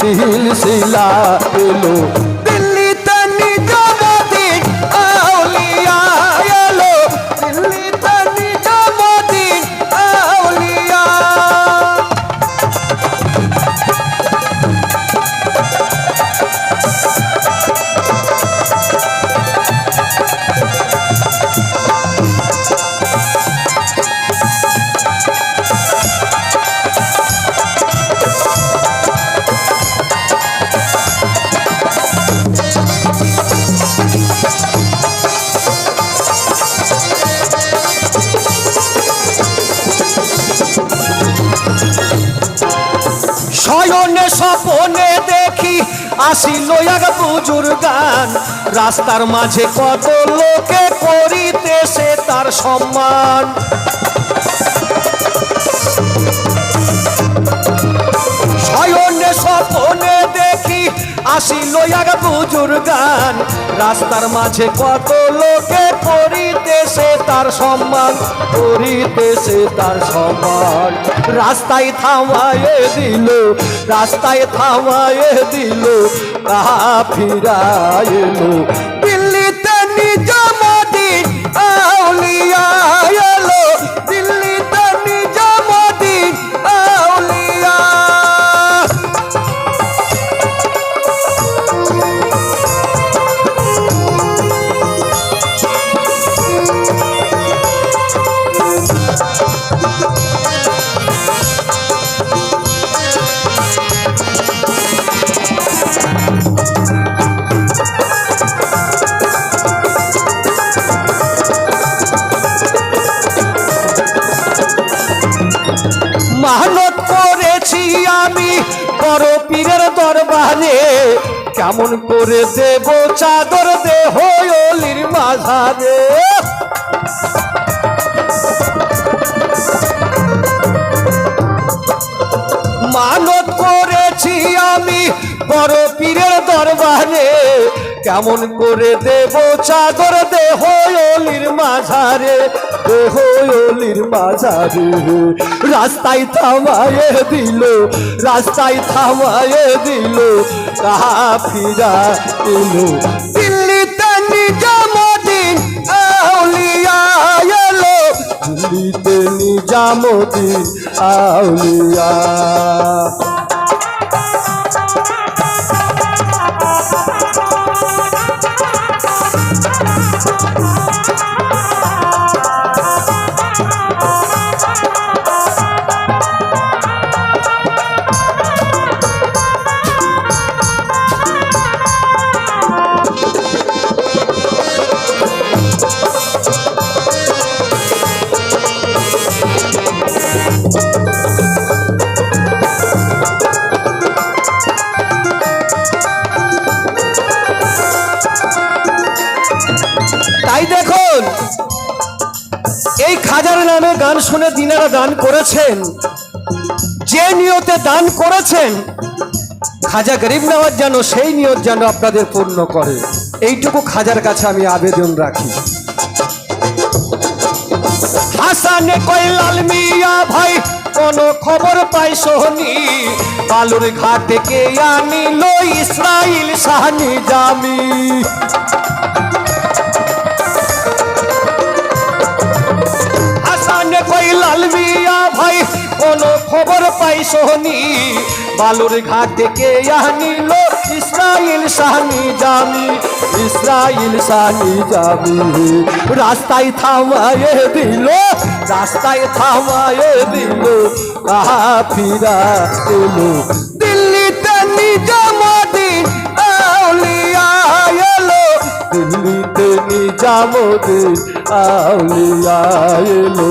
সিলসিলা এলো। স্বপনে দেখি আসিল এক বুজুর গান। রাস্তার মাঝে কত লোকে করিতেছে তার সম্মান। আসিল এক বুজুর গান। রাস্তার মাঝে কত লোকে করিতেছে তার সম্মান করিতেছে তার সম্মান। রাস্তায় থামায়ে দিল, রাস্তায় থামায়ে দিল, তাহা ফিরায় এলো দিল্লিতে নিজামুদ্দিন আউলিয়া এলো মাহনত করেছি আমি বড় পীরের দরবারে। কেমন করে দেব চাদর দেহ অলির মাঝারে। মানত করেছি আমি বড় পীরের দরবারে। কেমন করে দেব চাদর দেহ অলির মাঝারে, দেহ অলির মাঝারে। রাস্তায় থামায়ে দিল, রাস্তায় থামায়ে দিল কাহা ফিরা এলো। দিল্লিতে নিজামুদ্দিন আউলিয়া এলো। দিল্লিতে নিজামুদ্দিন আউলিয়া। তাই দেখুন, এই খাজার নামে গান শুনে দিনারা দান করেছেন। যে নিয়তে দান করেছেন, খাজা গরিব নওয়াজ যেন সেই নিয়ত যেন আপনাদের পূর্ণ করে। এইটুকু খাজার কাছে আমি আবেদন রাখি। হাসানে কইলাল মিয়া ভাই, কোন খবর পাই সোহনি? বালুর ঘাটে কে আনিল ইসরাইল সাহানি জামি। মিয়া ভাই, কোন খবর পাই সোহনি। বালুর ঘাটে কে আনিল ইসরাইল সাহানি জামি, ইসরাইল সাহানি জামি। রাস্তায় থামায়ে দিল, রাস্তায় থামায়ে দিল কাহা ফিরা এলো। দিল্লিতে নিজামুদ্দিন আউলিয়া এলো। দিল্লিতে নিজামুদ্দিন আউলিয়া এলো।